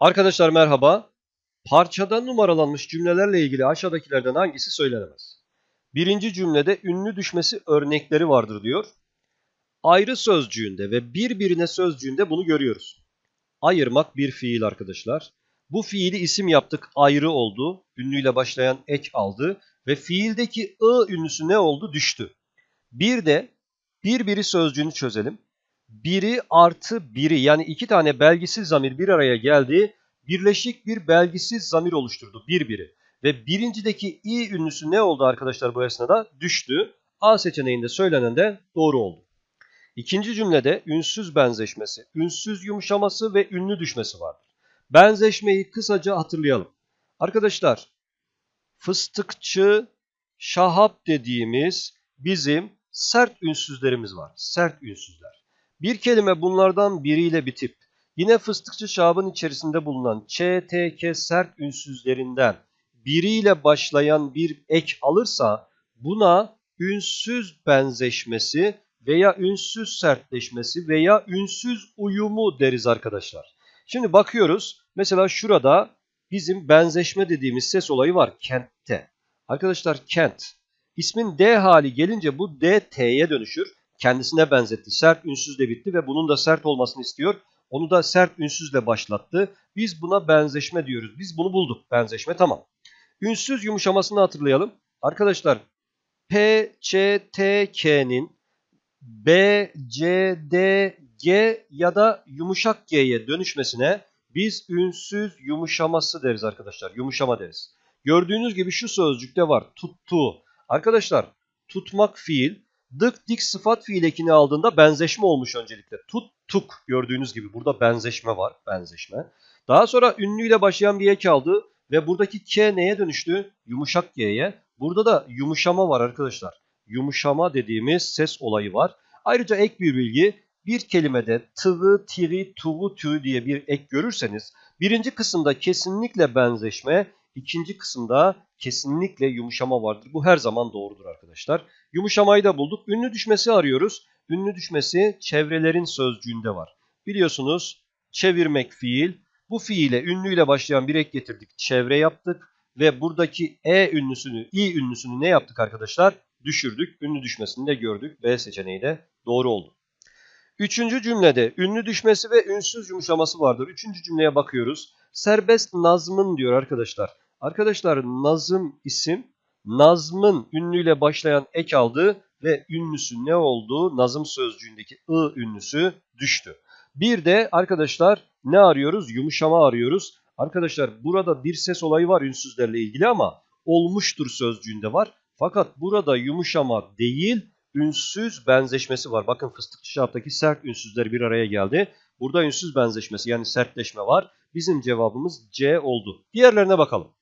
Arkadaşlar merhaba. Parçada numaralanmış cümlelerle ilgili aşağıdakilerden hangisi söylenemez? Birinci cümlede ünlü düşmesi örnekleri vardır diyor. Ayrı sözcüğünde ve birbirine sözcüğünde bunu görüyoruz. Ayırmak bir fiil arkadaşlar. Bu fiili isim yaptık ayrı oldu. Ünlüyle başlayan ek aldı ve fiildeki ı ünlüsü ne oldu? Düştü. Bir de birbiri sözcüğünü çözelim. Biri artı biri yani iki tane belgisiz zamir bir araya geldi. Birleşik bir belgisiz zamir oluşturdu birbiri. Ve birincideki i ünlüsü ne oldu arkadaşlar bu esnada? Düştü. A seçeneğinde söylenen de doğru oldu. İkinci cümlede ünsüz benzeşmesi, ünsüz yumuşaması ve ünlü düşmesi vardır. Benzeşmeyi kısaca hatırlayalım. Arkadaşlar fıstıkçı, şahap dediğimiz bizim sert ünsüzlerimiz var. Sert ünsüzler. Bir kelime bunlardan biriyle bitip yine fıstıkçı şahabın içerisinde bulunan ç, t, k sert ünsüzlerinden biriyle başlayan bir ek alırsa buna ünsüz benzeşmesi veya ünsüz sertleşmesi veya ünsüz uyumu deriz arkadaşlar. Şimdi bakıyoruz. Mesela şurada bizim benzeşme dediğimiz ses olayı var kentte. Arkadaşlar kent. İsmin D hali gelince bu D T'ye dönüşür. Kendisine benzetti. Sert ünsüzle bitti ve bunun da sert olmasını istiyor. Onu da sert ünsüzle başlattı. Biz buna benzeşme diyoruz. Biz bunu bulduk. Benzeşme tamam. Ünsüz yumuşamasını hatırlayalım. Arkadaşlar P, Ç, T, K'nin B, C, D, G ya da yumuşak G'ye dönüşmesine biz ünsüz yumuşaması deriz arkadaşlar. Yumuşama deriz. Gördüğünüz gibi şu sözcükte var. Tuttu. Arkadaşlar tutmak fiil. Dık dik sıfat fiil ekini aldığında benzeşme olmuş öncelikle. Tuttuk gördüğünüz gibi burada benzeşme var. Benzeşme. Daha sonra ünlüyle başlayan bir ek aldı ve buradaki K neye dönüştü? Yumuşak G'ye. Burada da yumuşama var arkadaşlar. Yumuşama dediğimiz ses olayı var. Ayrıca ek bir bilgi bir kelimede tıvı, tiri, tuvu, tü diye bir ek görürseniz birinci kısımda kesinlikle benzeşme, ikinci kısımda kesinlikle yumuşama vardır. Bu her zaman doğrudur arkadaşlar. Yumuşamayı da bulduk. Ünlü düşmesi arıyoruz. Ünlü düşmesi çevrelerin sözcüğünde var. Biliyorsunuz çevirmek fiil. Bu fiile ünlüyle başlayan bir ek getirdik. Çevre yaptık ve buradaki e ünlüsünü, i ünlüsünü ne yaptık arkadaşlar? Düşürdük. Ünlü düşmesini de gördük. B seçeneği de doğru oldu. Üçüncü cümlede ünlü düşmesi ve ünsüz yumuşaması vardır. Üçüncü cümleye bakıyoruz. Serbest nazmın diyor arkadaşlar. Arkadaşlar nazım isim. Nazmın ünlüyle başlayan ek aldı ve ünlüsü ne oldu? Nazım sözcüğündeki ı ünlüsü düştü. Bir de arkadaşlar ne arıyoruz? Yumuşama arıyoruz. Arkadaşlar burada bir ses olayı var ünsüzlerle ilgili ama olmuştur sözcüğünde var. Fakat burada yumuşama değil ünsüz benzeşmesi var. Bakın fıstıkçı şaftaki sert ünsüzler bir araya geldi. Burada ünsüz benzeşmesi yani sertleşme var. Bizim cevabımız C oldu. Diğerlerine bakalım.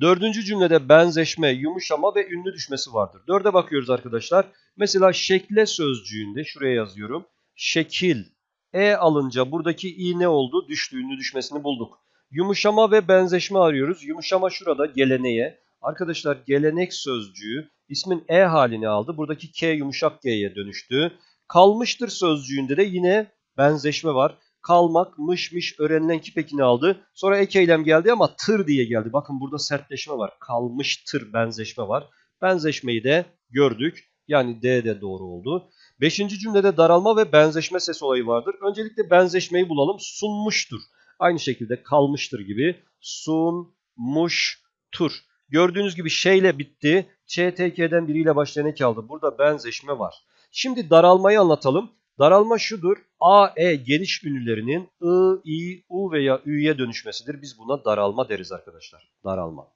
Dördüncü cümlede benzeşme, yumuşama ve ünlü düşmesi vardır. Dörde bakıyoruz arkadaşlar. Mesela şekle sözcüğünde şuraya yazıyorum. Şekil. E alınca buradaki i ne oldu? Düştü, ünlü düşmesini bulduk. Yumuşama ve benzeşme arıyoruz. Yumuşama şurada geleneğe. Arkadaşlar gelenek sözcüğü ismin e halini aldı. Buradaki k yumuşak g'ye dönüştü. Kalmıştır sözcüğünde de yine benzeşme var. Kalmak, mış mış öğrenilen kipekini aldı. Sonra ek eylem geldi ama tır diye geldi. Bakın burada sertleşme var. Kalmıştır benzeşme var. Benzeşmeyi de gördük. Yani D de doğru oldu. Beşinci cümlede daralma ve benzeşme ses olayı vardır. Öncelikle benzeşmeyi bulalım. Sunmuştur. Aynı şekilde kalmıştır gibi. Sunmuştur. Gördüğünüz gibi şeyle bitti. ÇTK'den biriyle başlayan ek aldı. Burada benzeşme var. Şimdi daralmayı anlatalım. Daralma şudur. A, E geniş ünlülerinin I, I, U veya Ü'ye dönüşmesidir. Biz buna daralma deriz arkadaşlar. Daralma.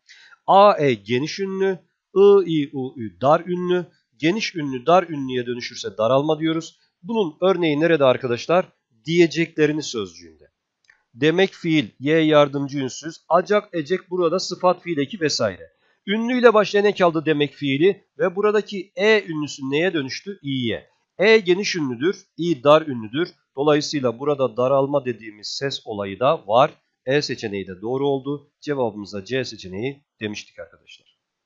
A, E geniş ünlü. I, I, U, Ü dar ünlü. Geniş ünlü dar ünlüye dönüşürse daralma diyoruz. Bunun örneği nerede arkadaşlar? Diyeceklerini sözcüğünde. Demek fiil, y yardımcı ünsüz, acak, ecek burada sıfat fiil eki vesaire. Ünlüyle başlayan ek aldı demek fiili ve buradaki e ünlüsü neye dönüştü? i'ye. E geniş ünlüdür, i dar ünlüdür. Dolayısıyla burada daralma dediğimiz ses olayı da var. E seçeneği de doğru oldu. Cevabımıza C seçeneği demiştik arkadaşlar.